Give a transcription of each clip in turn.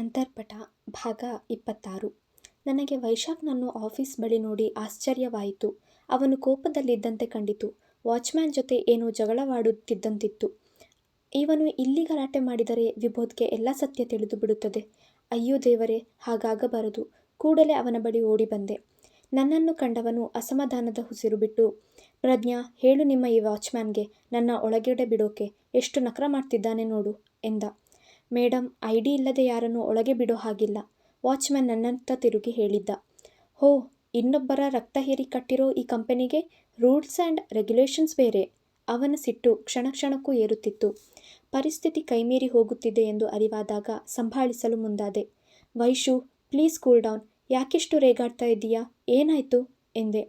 ಅಂತರ್ಪಟ ಭಾಗ ಇಪ್ಪತ್ತಾರು ನನಗೆ ವೈಶಾಖ್ನನ್ನು ಆಫೀಸ್ ಬಳಿ ನೋಡಿ ಆಶ್ಚರ್ಯವಾಯಿತು. ಅವನು ಕೋಪದಲ್ಲಿದ್ದಂತೆ ಕಂಡಿತು. ವಾಚ್ಮ್ಯಾನ್ ಜೊತೆ ಏನೋ ಜಗಳವಾಡುತ್ತಿದ್ದಂತಿತ್ತು. ಇವನು ಇಲ್ಲಿ ಗಲಾಟೆ ಮಾಡಿದರೆ ವಿಭೋದ್ಗೆ ಎಲ್ಲ ಸತ್ಯ ತಿಳಿದು ಬಿಡುತ್ತದೆ ಅಯ್ಯೋ ದೇವರೇ ಹಾಗಾಗಬಾರದು. ಕೂಡಲೇ ಅವನ ಬಳಿ ಓಡಿ ಬಂದೆ ನನ್ನನ್ನು ಕಂಡವನು ಅಸಮಾಧಾನದ ಉಸಿರು ಬಿಟ್ಟು, ಪ್ರಜ್ಞಾ ಹೇಳು ನಿಮ್ಮ ಈ ವಾಚ್ಮ್ಯಾನ್ಗೆ ನನ್ನ ಒಳಗಡೆ ಬಿಡೋಕೆ ಎಷ್ಟು ನಖರ ಮಾಡ್ತಿದ್ದಾನೆ ನೋಡು ಎಂದ. ಮೇಡಮ್ ಐಡಿ ಇಲ್ಲದೆ ಯಾರನ್ನು ಒಳಗೆ ಬಿಡೋ ಹಾಗಿಲ್ಲ ವಾಚ್ಮ್ಯಾನ್ ನನ್ನಂತ ತಿರುಗಿ ಹೇಳಿದ್ದ. ಹೋ, ಇನ್ನೊಬ್ಬರ ರಕ್ತ ಹೀರಿ ಕಟ್ಟಿರೋ ಈ ಕಂಪನಿಗೆ ರೂಲ್ಸ್ ಆ್ಯಂಡ್ ರೆಗ್ಯುಲೇಷನ್ಸ್ ಬೇರೆ. ಅವನ ಸಿಟ್ಟು ಕ್ಷಣ ಕ್ಷಣಕ್ಕೂ ಏರುತ್ತಿತ್ತು. ಪರಿಸ್ಥಿತಿ ಕೈಮೀರಿ ಹೋಗುತ್ತಿದೆ ಎಂದು ಅರಿವಾದಾಗ ಸಂಭಾಳಿಸಲು ಮುಂದಾದೆ. ವೈಶು, ಪ್ಲೀಸ್ ಕೂಲ್ ಡೌನ್ ಯಾಕೆಷ್ಟು ರೇಗಾಡ್ತಾ ಇದ್ದೀಯಾ ಏನಾಯ್ತು ಎಂದೆ.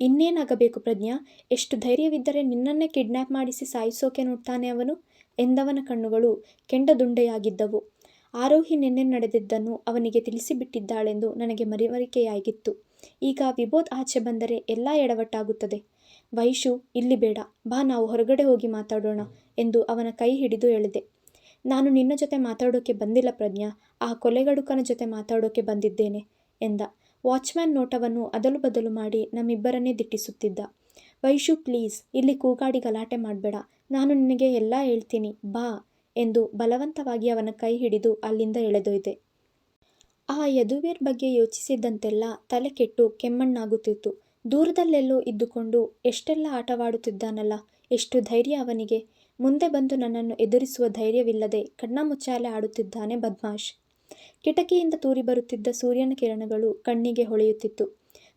ಇನ್ನೇನಾಗಬೇಕು ಪ್ರಜ್ಞಾ ಎಷ್ಟು ಧೈರ್ಯವಿದ್ದರೆ ನಿನ್ನನ್ನೇ ಕಿಡ್ನ್ಯಾಪ್ ಮಾಡಿಸಿ ಸಾಯಿಸೋಕೆ ನೋಡ್ತಾನೆ ಅವನು ಎಂದವನ ಕಣ್ಣುಗಳು ಕೆಂಡದುಂಡೆಯಾಗಿದ್ದವು. ಆರೋಹಿ ನಿನ್ನೆ ನಡೆದಿದ್ದನ್ನು ಅವನಿಗೆ ತಿಳಿಸಿಬಿಟ್ಟಿದ್ದಾಳೆಂದು ನನಗೆ ಮರಿವರಿಕೆಯಾಗಿತ್ತು ಈಗ ವಿಭೋತ್ ಆಚೆ ಬಂದರೆ ಎಲ್ಲ ಎಡವಟ್ಟಾಗುತ್ತದೆ. ವೈಶು, ಇಲ್ಲಿ ಬೇಡ, ಬಾ, ನಾವು ಹೊರಗಡೆ ಹೋಗಿ ಮಾತಾಡೋಣ ಎಂದು ಅವನ ಕೈ ಹಿಡಿದು ಎಳೆದೆ. ನಾನು ನಿನ್ನ ಜೊತೆ ಮಾತಾಡೋಕೆ ಬಂದಿಲ್ಲ ಪ್ರಜ್ಞಾ, ಆ ಕೊಲೆಗಡುಕನ ಜೊತೆ ಮಾತಾಡೋಕೆ ಬಂದಿದ್ದೇನೆ ಎಂದ. ವಾಚ್ಮ್ಯಾನ್ ನೋಟವನ್ನು ಅದಲು ಬದಲು ಮಾಡಿ ನಮ್ಮಿಬ್ಬರನ್ನೇ ದಿಟ್ಟಿಸುತ್ತಿದ್ದ. ವೈಶು, ಪ್ಲೀಸ್, ಇಲ್ಲಿ ಕೂಗಾಡಿ ಗಲಾಟೆ ಮಾಡ್ಬೇಡ ನಾನು ನಿನಗೆ ಎಲ್ಲ ಹೇಳ್ತೀನಿ, ಬಾ ಎಂದು ಬಲವಂತವಾಗಿ ಅವನ ಕೈ ಹಿಡಿದು ಅಲ್ಲಿಂದ ಎಳೆದೊಯ್ದೆ. ಆ ಯದುವೀರ್ ಬಗ್ಗೆ ಯೋಚಿಸಿದ್ದಂತೆಲ್ಲ ತಲೆ ಕೆಟ್ಟು ಕೆಮ್ಮಣ್ಣಾಗುತ್ತಿತ್ತು. ದೂರದಲ್ಲೆಲ್ಲೋ ಇದ್ದುಕೊಂಡು ಎಷ್ಟೆಲ್ಲ ಆಟವಾಡುತ್ತಿದ್ದಾನಲ್ಲ, ಎಷ್ಟು ಧೈರ್ಯ ಅವನಿಗೆ. ಮುಂದೆ ಬಂದು ನನ್ನನ್ನು ಎದುರಿಸುವ ಧೈರ್ಯವಿಲ್ಲದೆ ಕಣ್ಣಾಮುಚ್ಚಾಲೆ ಆಡುತ್ತಿದ್ದಾನೆ ಬದ್ಮಾಶ್ ಕಿಟಕಿಯಿಂದ ತೂರಿ ಬರುತ್ತಿದ್ದ ಸೂರ್ಯನ ಕಿರಣಗಳು ಕಣ್ಣಿಗೆ ಹೊಳೆಯುತ್ತಿತ್ತು.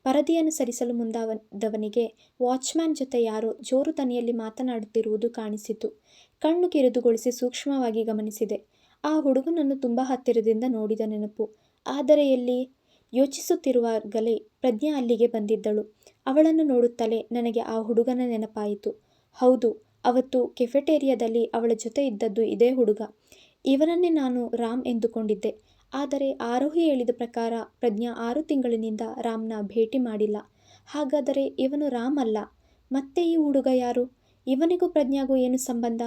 ಪರದೆಯನ್ನು ಸರಿಸಲು ಮುಂದಾದವನಿಗೆ ವಾಚ್ಮ್ಯಾನ್ ಜೊತೆ ಯಾರೋ ಜೋರು ದನಿಯಲ್ಲಿ ಮಾತನಾಡುತ್ತಿರುವುದು ಕಾಣಿಸಿತು. ಕಣ್ಣು ಕಿರಿದುಗೊಳಿಸಿ ಸೂಕ್ಷ್ಮವಾಗಿ ಗಮನಿಸಿದೆ. ಆ ಹುಡುಗನನ್ನು ತುಂಬ ಹತ್ತಿರದಿಂದ ನೋಡಿದ ನೆನಪು. ಆದರೆ ಎಲ್ಲಿ? ಯೋಚಿಸುತ್ತಿರುವಾಗಲೇ ಪ್ರಜ್ಞಾ ಅಲ್ಲಿಗೆ ಬಂದಿದ್ದಳು. ಅವಳನ್ನು ನೋಡುತ್ತಲೇ ನನಗೆ ಆ ಹುಡುಗನ ನೆನಪಾಯಿತು. ಹೌದು, ಅವತ್ತು ಕೆಫೆಟೇರಿಯಾದಲ್ಲಿ ಅವಳ ಜೊತೆ ಇದ್ದದ್ದು ಇದೇ ಹುಡುಗ. ಇವನನ್ನೇ ನಾನು ರಾಮ್ ಎಂದುಕೊಂಡಿದ್ದೆ. ಆದರೆ ಆರೋಹಿ ಹೇಳಿದ ಪ್ರಕಾರ ಪ್ರಜ್ಞಾ ಆರು ತಿಂಗಳಿನಿಂದ ರಾಮ್ನ ಭೇಟಿ ಮಾಡಿಲ್ಲ. ಹಾಗಾದರೆ ಇವನು ರಾಮ್ ಅಲ್ಲ. ಮತ್ತೆ ಈ ಹುಡುಗ ಯಾರು? ಇವನಿಗೂ ಪ್ರಜ್ಞಾಗೂ ಏನು ಸಂಬಂಧ?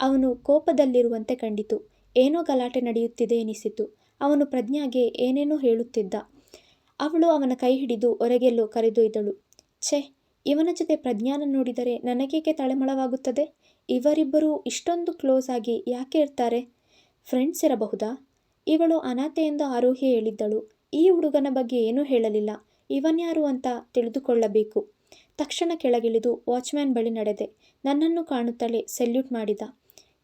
ಅವನು ಕೋಪದಲ್ಲಿರುವಂತೆ ಕಂಡಿತು. ಏನೋ ಗಲಾಟೆ ನಡೆಯುತ್ತಿದೆ ಎನಿಸಿತು. ಅವನು ಪ್ರಜ್ಞಾಗೆ ಏನೇನೋ ಹೇಳುತ್ತಿದ್ದ. ಅವಳು ಅವನ ಕೈ ಹಿಡಿದು ಹೊರಗೆಲ್ಲೋ ಕರೆದೊಯ್ದಳು. ಛೆ, ಇವನ ಜೊತೆ ಪ್ರಜ್ಞಾನ ನೋಡಿದರೆ ನನಗೇಕೆ ತಳೆಮಳವಾಗುತ್ತದೆ ಇವರಿಬ್ಬರೂ ಇಷ್ಟೊಂದು ಕ್ಲೋಸ್ ಆಗಿ ಯಾಕೆ ಇರ್ತಾರೆ? ಫ್ರೆಂಡ್ಸ್ ಇರಬಹುದಾ? ಇವಳು ಅನಾಥೆ ಎಂದು ಆರೋಹಿ ಹೇಳಿದ್ದಳು. ಈ ಹುಡುಗನ ಬಗ್ಗೆ ಏನೂ ಹೇಳಲಿಲ್ಲ. ಇವನ್ಯಾರು ಅಂತ ತಿಳಿದುಕೊಳ್ಳಬೇಕು. ತಕ್ಷಣ ಕೆಳಗಿಳಿದು ವಾಚ್ಮ್ಯಾನ್ ಬಳಿ ನಡೆದೆ. ನನ್ನನ್ನು ಕಾಣುತ್ತಲೇ ಸೆಲ್ಯೂಟ್ ಮಾಡಿದ.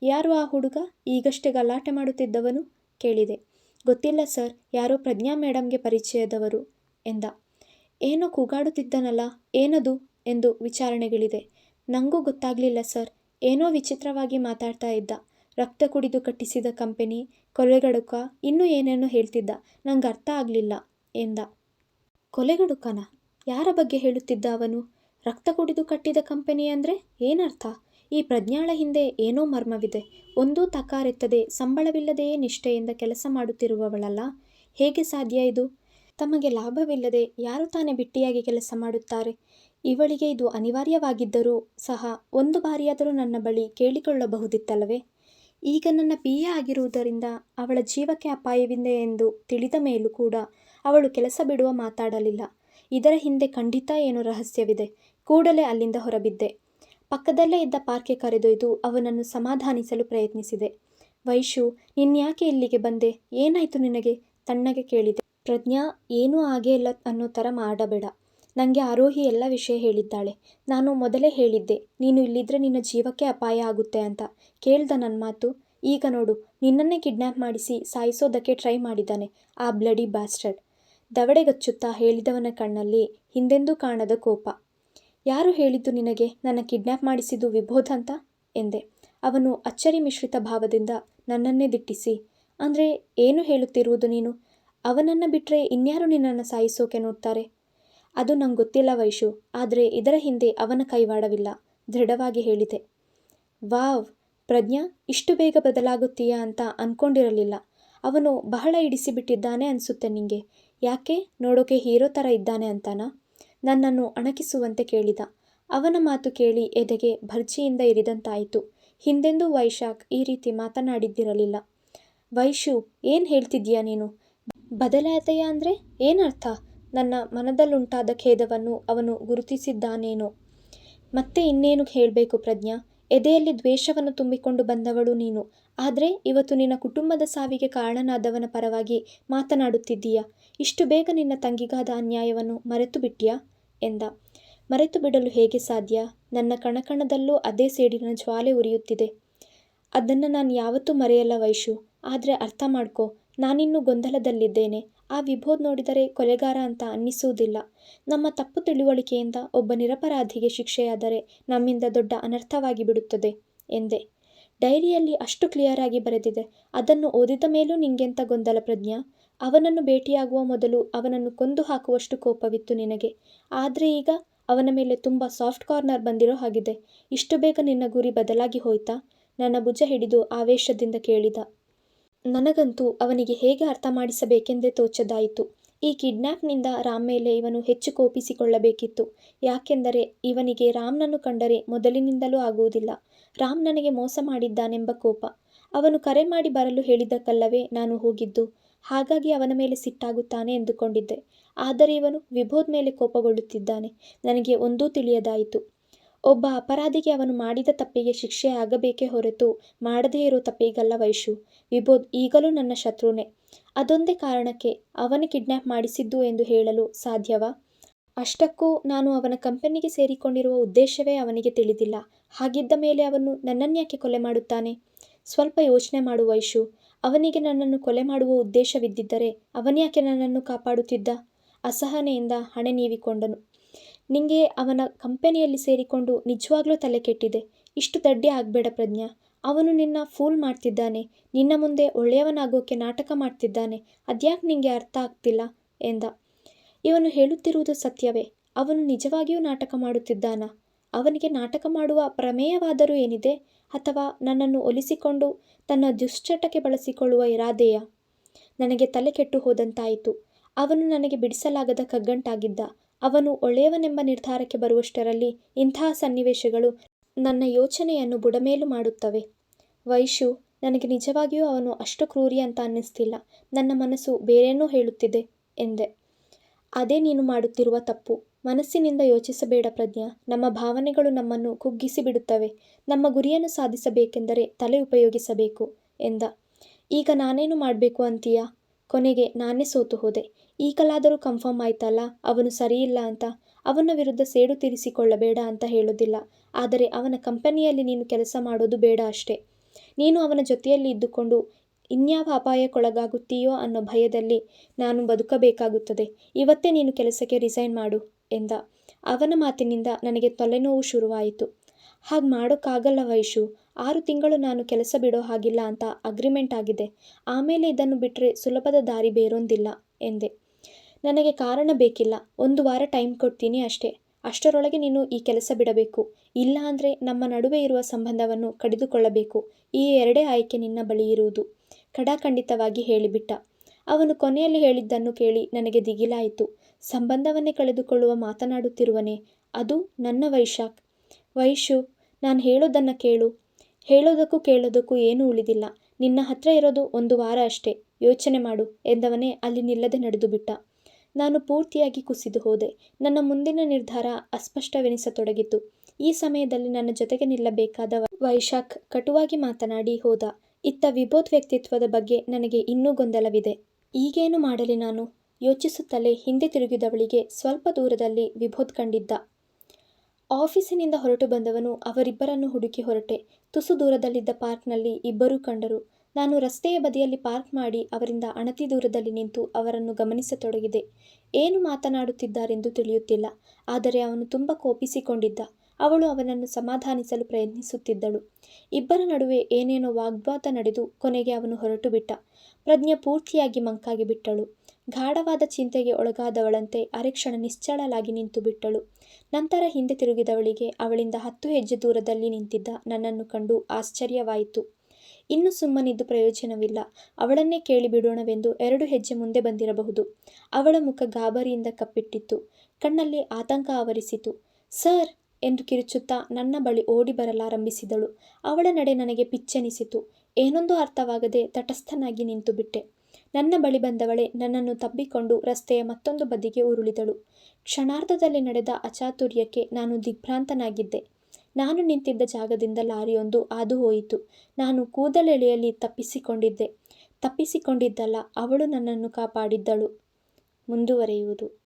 ಯಾರು ಆ ಹುಡುಗ ಈಗಷ್ಟೇ ಗಲಾಟೆ ಮಾಡುತ್ತಿದ್ದವನು? ಕೇಳಿದೆ. ಗೊತ್ತಿಲ್ಲ ಸರ್, ಯಾರೋ ಪ್ರಜ್ಞಾ ಮೇಡಂಗೆ ಪರಿಚಯದವರು ಎಂದ. ಏನೋ ಕೂಗಾಡುತ್ತಿದ್ದನಲ್ಲ, ಏನದು ಎಂದು ವಿಚಾರಣೆಗಿಳಿದೆ. ನಂಗೂ ಗೊತ್ತಾಗಲಿಲ್ಲ ಸರ್ ಏನೋ ವಿಚಿತ್ರವಾಗಿ ಮಾತಾಡ್ತಾ ಇದ್ದ. ರಕ್ತ ಕುಡಿದು ಕಟ್ಟಿಸಿದ ಕಂಪೆನಿ ಕೊಲೆಗಡುಕ ಇನ್ನೂ ಏನೇನೋ ಹೇಳ್ತಿದ್ದ, ನಂಗೆ ಅರ್ಥ ಆಗಲಿಲ್ಲ, ಎಂದ. ಕೊಲೆಗಡುಕನ ಯಾರ ಬಗ್ಗೆ ಹೇಳುತ್ತಿದ್ದ ಅವನು? ರಕ್ತ ಕುಡಿದು ಕಟ್ಟಿದ ಕಂಪನಿ ಅಂದರೆ ಏನರ್ಥ? ಈ ಪ್ರಜ್ಞಾಳ ಹಿಂದೆ ಏನೋ ಮರ್ಮವಿದೆ. ಒಂದೂ ತಕಾರೆತ್ತದೆ ಸಂಬಳವಿಲ್ಲದೆಯೇ ನಿಷ್ಠೆಯಿಂದ ಕೆಲಸ ಮಾಡುತ್ತಿರುವವಳಲ್ಲ. ಹೇಗೆ ಸಾಧ್ಯ ಇದು? ತಮಗೆ ಲಾಭವಿಲ್ಲದೆ ಯಾರು ತಾನೇ ಬಿಟ್ಟಿಯಾಗಿ ಕೆಲಸ ಮಾಡುತ್ತಾರೆ? ಇವಳಿಗೆ ಇದು ಅನಿವಾರ್ಯವಾಗಿದ್ದರೂ ಸಹ ಒಂದು ಬಾರಿಯಾದರೂ ನನ್ನ ಬಳಿ ಕೇಳಿಕೊಳ್ಳಬಹುದಿತ್ತಲ್ಲವೇ? ಈಗ ನನ್ನ ಪಿ. ಎ. ಆಗಿರುವುದರಿಂದ ಅವಳ ಜೀವಕ್ಕೆ ಅಪಾಯವಿದೆ ಎಂದು ತಿಳಿದ ಮೇಲೂ ಕೂಡ ಅವಳು ಕೆಲಸ ಬಿಡುವ ಮಾತಾಡಲಿಲ್ಲ. ಇದರ ಹಿಂದೆ ಖಂಡಿತ ಏನೋ ರಹಸ್ಯವಿದೆ. ಕೂಡಲೇ ಅಲ್ಲಿಂದ ಹೊರಬಿದ್ದೆ. ಪಕ್ಕದಲ್ಲೇ ಇದ್ದ ಪಾರ್ಕ್ಗೆ ಕರೆದೊಯ್ದು ಅವನನ್ನು ಸಮಾಧಾನಿಸಲು ಪ್ರಯತ್ನಿಸಿದೆ. ವೈಶು ನಿನ್ಯಾಕೆ ಇಲ್ಲಿಗೆ ಬಂದೆ ಏನಾಯಿತು ನಿನಗೆ ತಣ್ಣಗೆ ಕೇಳಿದೆ. ಪ್ರಜ್ಞಾ, ಏನೂ ಆಗೇ ಇಲ್ಲ ಅನ್ನೋ ಥರ ಮಾಡಬೇಡ. ನಂಗೆ ಆರೋಹಿ ಎಲ್ಲ ವಿಷಯ ಹೇಳಿದ್ದಾಳೆ. ನಾನು ಮೊದಲೇ ಹೇಳಿದ್ದೆ ನೀನು ಇಲ್ಲಿದ್ರೆ ನಿನ್ನ ಜೀವಕ್ಕೆ ಅಪಾಯ ಆಗುತ್ತೆ ಅಂತ. ಕೇಳ್ದ ನನ್ನ ಮಾತು? ಈಗ ನೋಡು ನಿನ್ನನ್ನೇ ಕಿಡ್ನ್ಯಾಪ್ ಮಾಡಿಸಿ ಸಾಯಿಸೋದಕ್ಕೆ ಟ್ರೈ ಮಾಡಿದ್ದಾನೆ ಆ ಬ್ಲಡಿ ಬಾಸ್ಟರ್ಡ್ ದವಡೆಗಚ್ಚುತ್ತಾ ಹೇಳಿದವನ ಕಣ್ಣಲ್ಲಿ ಹಿಂದೆಂದೂ ಕಾಣದ ಕೋಪ. ಯಾರು ಹೇಳಿದ್ದು ನಿನಗೆ ನನ್ನ ಕಿಡ್ನ್ಯಾಪ್ ಮಾಡಿಸಿದ್ದು ವಿಭೋಧ ಅಂತ ಎಂದೆ. ಅವನು ಅಚ್ಚರಿ ಮಿಶ್ರಿತ ಭಾವದಿಂದ ನನ್ನನ್ನೇ ದಿಟ್ಟಿಸಿ, ಅಂದರೆ ಏನು ಹೇಳುತ್ತಿರುವುದು ನೀನು? ಅವನನ್ನು ಬಿಟ್ಟರೆ ಇನ್ಯಾರು ನಿನ್ನನ್ನು ಸಾಯಿಸೋಕೆ ನೋಡ್ತಾರೆ? ಅದು ನಂಗೆ ಗೊತ್ತಿಲ್ಲ ವೈಶು, ಆದರೆ ಇದರ ಹಿಂದೆ ಅವನ ಕೈವಾಡವಿಲ್ಲ ದೃಢವಾಗಿ ಹೇಳಿದೆ. ವಾವ್, ಪ್ರಜ್ಞಾ, ಇಷ್ಟು ಬೇಗ ಬದಲಾಗುತ್ತೀಯಾ ಅಂತ ಅನ್ಕೊಂಡಿರಲಿಲ್ಲ. ಅವನು ಬಹಳ ಇಡಿಸಿಬಿಟ್ಟಿದ್ದಾನೆ ಅನಿಸುತ್ತೆ ನಿಂಗೆ. ಯಾಕೆ ನೋಡೋಕೆ ಹೀರೋ ಥರ ಇದ್ದಾನೆ ಅಂತಾನಾ? ನನ್ನನ್ನು ಅಣಕಿಸುವಂತೆ ಕೇಳಿದ. ಅವನ ಮಾತು ಕೇಳಿ ಎದೆಗೆ ಭರ್ಜಿಯಿಂದ ಇರಿದಂತಾಯಿತು. ಹಿಂದೆಂದೂ ವೈಶಾಖ್ ಈ ರೀತಿ ಮಾತನಾಡಿದ್ದಿರಲಿಲ್ಲ. ವೈಶು, ಏನು ಹೇಳ್ತಿದ್ದೀಯಾ ನೀನು ಬದಲಾದೆಯಾ ಅಂದರೆ ಏನರ್ಥ ನನ್ನ ಮನದಲ್ಲುಂಟಾದ ಖೇದವನ್ನು ಅವನು ಗುರುತಿಸಿದ್ದಾನೇನೋ. ಮತ್ತೆ ಇನ್ನೇನು ಹೇಳಬೇಕು ಪ್ರಜ್ಞಾ? ಎದೆಯಲ್ಲಿ ದ್ವೇಷವನ್ನು ತುಂಬಿಕೊಂಡು ಬಂದವಳು ನೀನು. ಆದರೆ ಇವತ್ತು ನಿನ್ನ ಕುಟುಂಬದ ಸಾವಿಗೆ ಕಾರಣನಾದವನ ಪರವಾಗಿ ಮಾತನಾಡುತ್ತಿದ್ದೀಯಾ? ಇಷ್ಟು ಬೇಗ ನಿನ್ನ ತಂಗಿಗಾದ ಅನ್ಯಾಯವನ್ನು ಮರೆತು ಬಿಟ್ಟಿಯಾ ಎಂದ. ಮರೆತು ಬಿಡಲು ಹೇಗೆ ಸಾಧ್ಯ? ನನ್ನ ಕಣಕಣದಲ್ಲೂ ಅದೇ ಸೇಡಿನ ಜ್ವಾಲೆ ಉರಿಯುತ್ತಿದೆ. ಅದನ್ನು ನಾನು ಯಾವತ್ತೂ ಮರೆಯಲ್ಲ ವೈಶು. ಆದರೆ ಅರ್ಥ ಮಾಡ್ಕೋ. ನಾನಿನ್ನೂ ಗೊಂದಲದಲ್ಲಿದ್ದೇನೆ. ಆ ವಿಭೋದ್ ನೋಡಿದರೆ ಕೊಲೆಗಾರ ಅಂತ ಅನ್ನಿಸುವುದಿಲ್ಲ. ನಮ್ಮ ತಪ್ಪು ತಿಳುವಳಿಕೆಯಿಂದ ಒಬ್ಬ ನಿರಪರಾಧಿಗೆ ಶಿಕ್ಷೆಯಾದರೆ ನಮ್ಮಿಂದ ದೊಡ್ಡ ಅನರ್ಥವಾಗಿ ಬಿಡುತ್ತದೆ, ಎಂದೆ. ಡೈರಿಯಲ್ಲಿ ಅಷ್ಟು ಕ್ಲಿಯರ್ ಆಗಿ ಬರೆದಿದೆ. ಅದನ್ನು ಓದಿದ ಮೇಲೂ ನಿಂಗೆಂತ ಗೊಂದಲ ಪ್ರಜ್ಞಾ? ಅವನನ್ನು ಭೇಟಿಯಾಗುವ ಮೊದಲು ಅವನನ್ನು ಕೊಂದು ಹಾಕುವಷ್ಟು ಕೋಪವಿತ್ತು ನಿನಗೆ. ಆದರೆ ಈಗ ಅವನ ಮೇಲೆ ತುಂಬ ಸಾಫ್ಟ್ ಕಾರ್ನರ್ ಬಂದಿರೋ ಹಾಗಿದೆ. ಇಷ್ಟು ಬೇಗ ನಿನ್ನ ಗುರಿ ಬದಲಾಗಿ ಹೋಯ್ತಾ? ನನ್ನ ಭುಜ ಹಿಡಿದು ಆವೇಶದಿಂದ ಕೇಳಿದ. ನನಗಂತೂ ಅವನಿಗೆ ಹೇಗೆ ಅರ್ಥ ಮಾಡಿಸಬೇಕೆಂದೇ ತೋಚದಾಯಿತು. ಈ ಕಿಡ್ನ್ಯಾಪ್ನಿಂದ ರಾಮ್ ಮೇಲೆ ಇವನು ಹೆಚ್ಚು ಕೋಪಿಸಿಕೊಳ್ಳಬೇಕಿತ್ತು. ಯಾಕೆಂದರೆ ಇವನಿಗೆ ರಾಮ್ನನ್ನು ಕಂಡರೆ ಮೊದಲಿನಿಂದಲೂ ಆಗುವುದಿಲ್ಲ. ರಾಮ್ ನನಗೆ ಮೋಸ ಮಾಡಿದ್ದಾನೆಂಬ ಕೋಪ. ಅವನು ಕರೆ ಮಾಡಿ ಬರಲು ಹೇಳಿದ್ದಕ್ಕಲ್ಲವೇ ನಾನು ಹೋಗಿದ್ದು. ಹಾಗಾಗಿ ಅವನ ಮೇಲೆ ಸಿಟ್ಟಾಗುತ್ತಾನೆ ಎಂದುಕೊಂಡಿದ್ದೆ. ಆದರೆ ಇವನು ವಿಭೋದ್ ಮೇಲೆ ಕೋಪಗೊಳ್ಳುತ್ತಿದ್ದಾನೆ. ನನಗೆ ಒಂದೂ ತಿಳಿಯದಾಯಿತು. ಒಬ್ಬ ಅಪರಾಧಿಗೆ ಅವನು ಮಾಡಿದ ತಪ್ಪಿಗೆ ಶಿಕ್ಷೆ ಆಗಬೇಕೇ ಹೊರತು ಮಾಡದೇ ಇರೋ ತಪ್ಪಿಗಲ್ಲ ವೈಶು. ವಿಭೋದ್ ಈಗಲೂ ನನ್ನ ಶತ್ರುನೇ. ಅದೊಂದೇ ಕಾರಣಕ್ಕೆ ಅವನ ಕಿಡ್ನ್ಯಾಪ್ ಮಾಡಿಸಿದ್ದು ಎಂದು ಹೇಳಲು ಸಾಧ್ಯವಾ? ಅಷ್ಟಕ್ಕೂ ನಾನು ಅವನ ಕಂಪನಿಗೆ ಸೇರಿಕೊಂಡಿರುವ ಉದ್ದೇಶವೇ ಅವನಿಗೆ ತಿಳಿದಿಲ್ಲ. ಹಾಗಿದ್ದ ಮೇಲೆ ಅವನು ನನ್ನನ್ಯಾಕೆ ಕೊಲೆ ಮಾಡುತ್ತಾನೆ? ಸ್ವಲ್ಪ ಯೋಚನೆ ಮಾಡು ವೈಶು. ಅವನಿಗೆ ನನ್ನನ್ನು ಕೊಲೆ ಮಾಡುವ ಉದ್ದೇಶವಿದ್ದಿದ್ದರೆ ಅವನ್ಯಾಕೆ ನನ್ನನ್ನು ಕಾಪಾಡುತ್ತಿದ್ದ? ಅಸಹನೆಯಿಂದ ಹಣೆ ನೀವಿಕೊಂಡನು. ನಿಂಗೆ ಅವನ ಕಂಪನಿಯಲ್ಲಿ ಸೇರಿಕೊಂಡು ನಿಜವಾಗ್ಲೂ ತಲೆ ಕೆಟ್ಟಿದೆ. ಇಷ್ಟು ದಡ್ಡಿ ಆಗಬೇಡ ಪ್ರಜ್ಞಾ. ಅವನು ನಿನ್ನ ಫೂಲ್ ಮಾಡ್ತಿದ್ದಾನೆ. ನಿನ್ನ ಮುಂದೆ ಒಳ್ಳೆಯವನಾಗೋಕೆ ನಾಟಕ ಮಾಡ್ತಿದ್ದಾನೆ. ಅದ್ಯಾಕೆ ನಿಂಗೆ ಅರ್ಥ ಆಗ್ತಿಲ್ಲ? ಎಂದ. ಇವನು ಹೇಳುತ್ತಿರುವುದು ಸತ್ಯವೇ. ಅವನು ನಿಜವಾಗಿಯೂ ನಾಟಕ ಮಾಡುತ್ತಿದ್ದಾನ? ಅವನಿಗೆ ನಾಟಕ ಮಾಡುವ ಪ್ರಮೇಯವಾದರೂ ಏನಿದೆ? ಅಥವಾ ನನ್ನನ್ನು ಒಲಿಸಿಕೊಂಡು ತನ್ನ ದುಶ್ಚಟಕ್ಕೆ ಬಳಸಿಕೊಳ್ಳುವ ಇರಾದೆಯ? ನನಗೆ ತಲೆ ಕೆಟ್ಟು ಹೋದಂತಾಯಿತು. ಅವನು ನನಗೆ ಬಿಡಿಸಲಾಗದ ಕಗ್ಗಂಟಾಗಿದ್ದ. ಅವನು ಒಳ್ಳೆಯವನೆಂಬ ನಿರ್ಧಾರಕ್ಕೆ ಬರುವಷ್ಟರಲ್ಲಿ ಇಂತಹ ಸನ್ನಿವೇಶಗಳು ನನ್ನ ಯೋಚನೆಯನ್ನು ಬುಡಮೇಲು ಮಾಡುತ್ತವೆ. ವೈಶು, ನನಗೆ ನಿಜವಾಗಿಯೂ ಅವನು ಅಷ್ಟು ಕ್ರೂರಿ ಅಂತ ಅನ್ನಿಸ್ತಿಲ್ಲ. ನನ್ನ ಮನಸ್ಸು ಬೇರೇನೋ ಹೇಳುತ್ತಿದೆ ಎಂದೆ. ಅದೇ ನೀನು ಮಾಡುತ್ತಿರುವ ತಪ್ಪು. ಮನಸ್ಸಿನಿಂದ ಯೋಚಿಸಬೇಡ ಪ್ರಜ್ಞಾ. ನಮ್ಮ ಭಾವನೆಗಳು ನಮ್ಮನ್ನು ಕುಗ್ಗಿಸಿ ಬಿಡುತ್ತವೆ. ನಮ್ಮ ಗುರಿಯನ್ನು ಸಾಧಿಸಬೇಕೆಂದರೆ ತಲೆ ಉಪಯೋಗಿಸಬೇಕು ಎಂದ. ಈಗ ನಾನೇನು ಮಾಡಬೇಕು ಅಂತೀಯಾ? ಕೊನೆಗೆ ನಾನೇ ಸೋತು ಹೋದೆ. ಈಗಲಾದರೂ ಕನ್ಫರ್ಮ್ ಆಯ್ತಲ್ಲ, ಅವನು ಸರಿಯಿಲ್ಲ ಅಂತ. ಅವನ ವಿರುದ್ಧ ಸೇಡು ತೀರಿಸಿಕೊಳ್ಳಬೇಡ ಅಂತ ಹೇಳೋದಿಲ್ಲ ಆದರೆ ಅವನ ಕಂಪನಿಯಲ್ಲಿ ನೀನು ಕೆಲಸ ಮಾಡೋದು ಬೇಡ ಅಷ್ಟೇ. ನೀನು ಅವನ ಜೊತೆಯಲ್ಲಿ ಇದ್ದುಕೊಂಡು ಇನ್ಯಾವ ಅಪಾಯಕ್ಕೊಳಗಾಗುತ್ತೀಯೋ ಅನ್ನೋ ಭಯದಲ್ಲಿ ನಾನು ಬದುಕಬೇಕಾಗುತ್ತದೆ. ಇವತ್ತೇ ನೀನು ಕೆಲಸಕ್ಕೆ ರಿಸೈನ್ ಮಾಡು, ಎಂದ. ಅವನ ಮಾತಿನಿಂದ ನನಗೆ ತಲೆನೋವು ಶುರುವಾಯಿತು. ಹಾಗೆ ಮಾಡೋಕ್ಕಾಗಲ್ಲ ವೈಶು. ಆರು ತಿಂಗಳು ನಾನು ಕೆಲಸ ಬಿಡೋ ಹಾಗಿಲ್ಲ ಅಂತ ಅಗ್ರಿಮೆಂಟ್ ಆಗಿದೆ. ಆಮೇಲೆ ಇದನ್ನು ಬಿಟ್ಟರೆ ಸುಲಭದ ದಾರಿ ಬೇರೊಂದಿಲ್ಲ, ಎಂದೆ. ನನಗೆ ಕಾರಣ ಬೇಕಿಲ್ಲ. ಒಂದು ವಾರ ಟೈಮ್ ಕೊಡ್ತೀನಿ ಅಷ್ಟೇ. ಅಷ್ಟರೊಳಗೆ ನೀನು ಈ ಕೆಲಸ ಬಿಡಬೇಕು. ಇಲ್ಲ ಅಂದರೆ ನಮ್ಮ ನಡುವೆ ಇರುವ ಸಂಬಂಧವನ್ನು ಕಡಿದುಕೊಳ್ಳಬೇಕು. ಈ ಎರಡೇ ಆಯ್ಕೆ ನಿನ್ನ ಬಳಿ ಇರುವುದು, ಖಡಾಖಂಡಿತವಾಗಿ ಹೇಳಿಬಿಟ್ಟ. ಅವನು ಕೊನೆಯಲ್ಲಿ ಹೇಳಿದ್ದನ್ನು ಕೇಳಿ ನನಗೆ ದಿಗಿಲಾಯಿತು. ಸಂಬಂಧವನ್ನೇ ಕಳೆದುಕೊಳ್ಳುವ ಮಾತನಾಡುತ್ತಿರುವನೇ, ಅದು ನನ್ನ ವೈಶಾಖ್ ವೈಶು ನಾನು ಹೇಳೋದನ್ನು ಕೇಳು. ಹೇಳೋದಕ್ಕೂ ಕೇಳೋದಕ್ಕೂ ಏನೂ ಉಳಿದಿಲ್ಲ. ನಿನ್ನ ಹತ್ರ ಇರೋದು ಒಂದು ವಾರ ಅಷ್ಟೇ. ಯೋಚನೆ ಮಾಡು ಎಂದವನೇ ಅಲ್ಲಿ ನಿಲ್ಲದೆ ನಡೆದು ಬಿಟ್ಟ. ನಾನು ಪೂರ್ತಿಯಾಗಿ ಕುಸಿದು ಹೋದೆ. ನನ್ನ ಮುಂದಿನ ನಿರ್ಧಾರ ಅಸ್ಪಷ್ಟವೆನಿಸತೊಡಗಿತು. ಈ ಸಮಯದಲ್ಲಿ ನನ್ನ ಜೊತೆಗೆ ನಿಲ್ಲಬೇಕಾದ ವೈಶಾಖ್ ಕಟುವಾಗಿ ಮಾತನಾಡಿ ಹೋದ. ಇತ್ತ ವಿಭೋತ್ ವ್ಯಕ್ತಿತ್ವದ ಬಗ್ಗೆ ನನಗೆ ಇನ್ನೂ ಗೊಂದಲವಿದೆ. ಈಗೇನು ಮಾಡಲಿ ನಾನು? ಯೋಚಿಸುತ್ತಲೇ ಹಿಂದೆ ತಿರುಗಿದವಳಿಗೆ ಸ್ವಲ್ಪ ದೂರದಲ್ಲಿ ವಿಭೋತ್ ಕಂಡಿದ್ದ. ಆಫೀಸಿನಿಂದ ಹೊರಟು ಬಂದವನು ಅವರಿಬ್ಬರನ್ನು ಹುಡುಕಿ ಹೊರಟೆ. ತುಸು ದೂರದಲ್ಲಿದ್ದ ಪಾರ್ಕ್ನಲ್ಲಿ ಇಬ್ಬರೂ ಕಂಡರು. ನಾನು ರಸ್ತೆಯ ಬದಿಯಲ್ಲಿ ಪಾರ್ಕ್ ಮಾಡಿ ಅವರಿಂದ ಅಣತಿ ದೂರದಲ್ಲಿ ನಿಂತು ಅವರನ್ನು ಗಮನಿಸತೊಡಗಿದೆ. ಏನು ಮಾತನಾಡುತ್ತಿದ್ದಾರೆಂದು ತಿಳಿಯುತ್ತಿಲ್ಲ. ಆದರೆ ಅವನು ತುಂಬ ಕೋಪಿಸಿಕೊಂಡಿದ್ದ. ಅವಳು ಅವನನ್ನು ಸಮಾಧಾನಿಸಲು ಪ್ರಯತ್ನಿಸುತ್ತಿದ್ದಳು. ಇಬ್ಬರ ನಡುವೆ ಏನೇನೋ ವಾಗ್ವಾದ ನಡೆದು ಕೊನೆಗೆ ಅವನು ಹೊರಟು ಬಿಟ್ಟ ಪ್ರಜ್ಞೆ ಪೂರ್ತಿಯಾಗಿ ಮಂಕಾಗಿ ಬಿಟ್ಟಳು ಗಾಢವಾದ ಚಿಂತೆಗೆ ಒಳಗಾದವಳಂತೆ ಅರೆಕ್ಷಣ ನಿಶ್ಚಳಲಾಗಿ ನಿಂತು ಬಿಟ್ಟಳು. ನಂತರ ಹಿಂದೆ ತಿರುಗಿದವಳಿಗೆ ಅವಳಿಂದ ಹತ್ತು ಹೆಜ್ಜೆ ದೂರದಲ್ಲಿ ನಿಂತಿದ್ದ ನನ್ನನ್ನು ಕಂಡು ಆಶ್ಚರ್ಯವಾಯಿತು. ಇನ್ನು ಸುಮ್ಮನಿದ್ದು ಪ್ರಯೋಜನವಿಲ್ಲ. ಅವಳನ್ನೇ ಕೇಳಿಬಿಡೋಣವೆಂದು ಎರಡು ಹೆಜ್ಜೆ ಮುಂದೆ ಬಂದಿರಬಹುದು. ಅವಳ ಮುಖ ಗಾಬರಿಯಿಂದ ಕಪ್ಪಿಟ್ಟಿತ್ತು. ಕಣ್ಣಲ್ಲಿ ಆತಂಕ ಆವರಿಸಿತು. ಸರ್ ಎಂದು ಕಿರುಚುತ್ತಾ ನನ್ನ ಬಳಿ ಓಡಿ ಬರಲಾರಂಭಿಸಿದಳು. ಅವಳ ನಡೆ ನನಗೆ ಪಿಚ್ಚೆನಿಸಿತು. ಏನೊಂದು ಅರ್ಥವಾಗದೆ ತಟಸ್ಥನಾಗಿ ನಿಂತುಬಿಟ್ಟೆ. ನನ್ನ ಬಳಿ ಬಂದವಳೆ ನನ್ನನ್ನು ತಬ್ಬಿಕೊಂಡು ರಸ್ತೆಯ ಮತ್ತೊಂದು ಬದಿಗೆ ಉರುಳಿದಳು. ಕ್ಷಣಾರ್ಧದಲ್ಲಿ ನಡೆದ ಅಚಾತುರ್ಯಕ್ಕೆ ನಾನು ದಿಗ್ಭ್ರಾಂತನಾಗಿದ್ದೆ. ನಾನು ನಿಂತಿದ್ದ ಜಾಗದಿಂದ ಲಾರಿಯೊಂದು ಹಾದುಹೋಯಿತು. ನಾನು ಕೂದಲೆಳೆಯಲ್ಲಿ ತಪ್ಪಿಸಿಕೊಂಡಿದ್ದೆ. ತಪ್ಪಿಸಿಕೊಂಡಿದ್ದಲ್ಲ, ಅವಳು ನನ್ನನ್ನು ಕಾಪಾಡಿದ್ದಳು. ಮುಂದುವರಿಯುವುದು